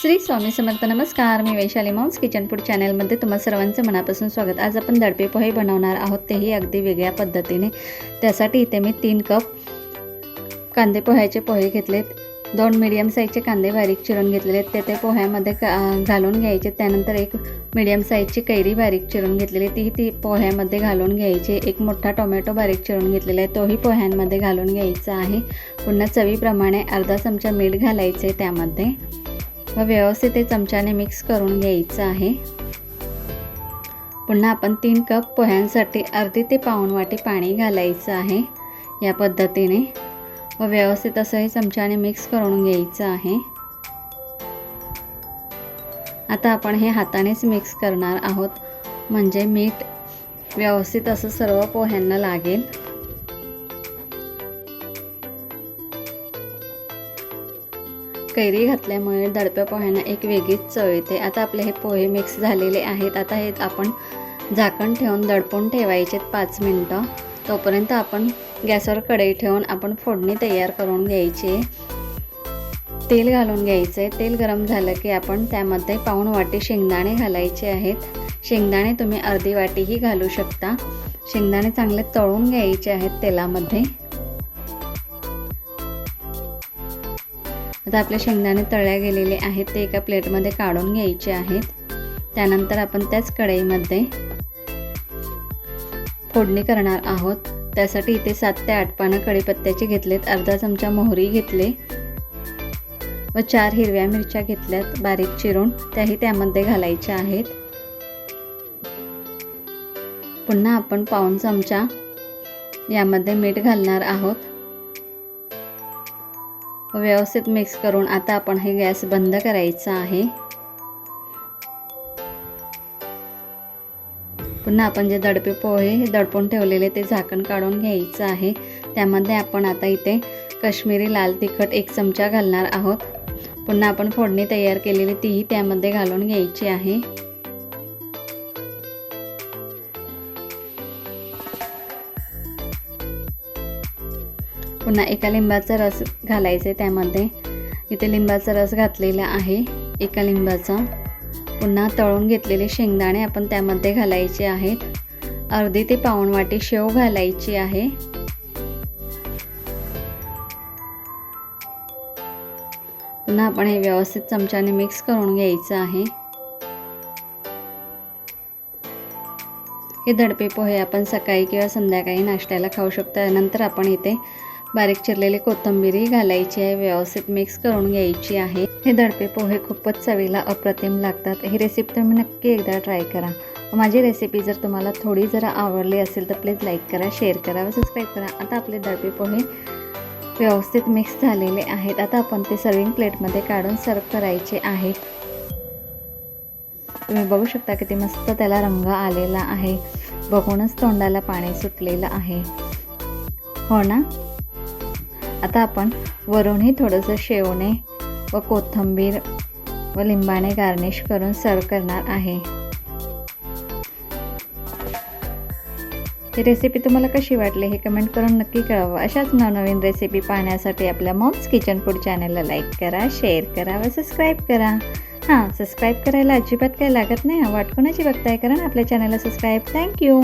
श्री स्वामी समर्थ नमस्कार. मी Vaishali mom's kitchen food चॅनलमध्ये तुम्हा सर्वांचं मनापासून स्वागत. आज आपण दडपे पोहे बनवणार आहोत तेही अगदी वेगळ्या पद्धतीने. त्यासाठी इथे मी तीन कप कांदे पोह्याचे पोहे घेतलेत. दोन मिडियम साईजचे कांदे बारीक चिरून घेतलेले आहेत. ते ते पोह्यामध्ये का घालून घ्यायचे. त्यानंतर एक मिडियम साईजची कैरी बारीक चिरून घेतलेली ती ती पोह्यामध्ये घालून घ्यायची. एक मोठा टोमॅटो बारीक चिरून घेतलेला आहे. तोही पोह्यांमध्ये घालून घ्यायचा आहे. पुन्हा चवीप्रमाणे अर्धा चमचा मीठ घालायचे आहे त्यामध्ये. व व्यवस्थित ते चमच्याने मिक्स करून घ्यायचं आहे. पुन्हा आपण तीन कप पोह्यांसाठी अर्धी ते पाऊण वाटी पाणी घालायचं आहे. या पद्धतीने व व्यवस्थित असं हे चमच्याने मिक्स करून घ्यायचं आहे. आता आपण हे हातानेच मिक्स करणार आहोत. म्हणजे मीठ व्यवस्थित असं सर्व पोह्यांना लागेल. कैरी घातल्यामुळे दडप्या पोह्यांना एक वेगळीच चव येते. आता आपले हे पोहे मिक्स झालेले आहेत. आता हे आपण झाकण ठेवून दडपून ठेवायचे पाच मिनटं. तोपर्यंत आपण गॅसवर कढई ठेवून आपण फोडणी तयार करून घ्यायची. तेल घालून घ्यायचं आहे तेल गरम झालं की आपण त्यामध्ये पाऊण वाटी शेंगदाणे घालायचे आहेत. शेंगदाणे तुम्ही अर्धी वाटीही घालू शकता. शेंगदाणे चांगले तळून घ्यायचे आहेत तेलामध्ये. आता आपल्या शेंगदाणे तळल्या गेलेले आहेत ते एका प्लेटमध्ये काढून घ्यायचे आहेत. त्यानंतर आपण त्याच कढईमध्ये फोडणी करणार आहोत. त्यासाठी इथे सात ते आठ पानं कढीपत्त्याचे घेतलेत अर्धा चमचा मोहरी घेतले व चार हिरव्या मिरच्या घेतल्यात बारीक चिरून. त्याही त्यामध्ये घालायच्या आहेत. पुन्हा आपण पाऊन चमचा यामध्ये मीठ घालणार आहोत. व्यवस्थित मिक्स करून आता आपण हे गॅस बंद करायचा आहे. पुन्हा आपण जे दडपे पोहे हे दडपून ठेवलेले ते झाकण काढून घ्यायचं आहे. त्यामध्ये आपण आता इथे कश्मीरी लाल तिखट एक चमचा घालणार आहोत. पुन्हा आपण फोडणी तयार केलेली तीही त्यामध्ये घालून घ्यायची आहे. पुन्हा एका लिंबाचा रस घालायचा आहे त्यामध्ये. इथे लिंबाचा रस घातलेला आहे एका लिंबाचा. पुन्हा तळून घेतलेले शेंगदाणे आपण त्यामध्ये घालायचे आहेत. अर्धी ते पाऊण वाटी शेव घालायची आहे. पुन्हा आपण हे व्यवस्थित चमच्याने मिक्स करून घ्यायचं आहे. हे दडपे पोहे आपण सकाळी किंवा संध्याकाळी नाश्त्याला खाऊ शकतो. नंतर आपण इथे बारीक चिरलेली कोथिंबीरही घालायची आहे. व्यवस्थित मिक्स करून घ्यायची आहे. हे दडपे पोहे खूपच चवीला अप्रतिम लागतात. ही रेसिपी तुम्ही नक्की एकदा ट्राय करा. माझी रेसिपी जर तुम्हाला थोडी जरा आवडली असेल तर प्लीज लाईक करा शेअर करा व सबस्क्राईब करा. आता आपले दडपे पोहे व्यवस्थित मिक्स झालेले आहेत. आता आपण ते सर्विंग प्लेटमध्ये काढून सर्व करायचे आहे. तुम्ही बघू शकता किती मस्त त्याला रंग आलेला आहे. बघूनच तोंडाला पाणी सुटलेलं आहे. हो ना? आता आपण वरूनही थोडंसं शेवणे व कोथिंबीर व लिंबाने गार्निश करून सर्व करणार आहे. ही रेसिपी तुम्हाला कशी वाटली हे कमेंट करून नक्की कळवा. अशाच नवनवीन रेसिपी पाहण्यासाठी आपल्या मॉम्स किचन फूड चॅनलला लाईक करा शेअर करा व सबस्क्राईब करा. हां सबस्क्राईब करायला अजिबात काही लागत नाही. वाट कोणाची बघताय? करा ना आपल्या चॅनलला सबस्क्राईब थँक्यू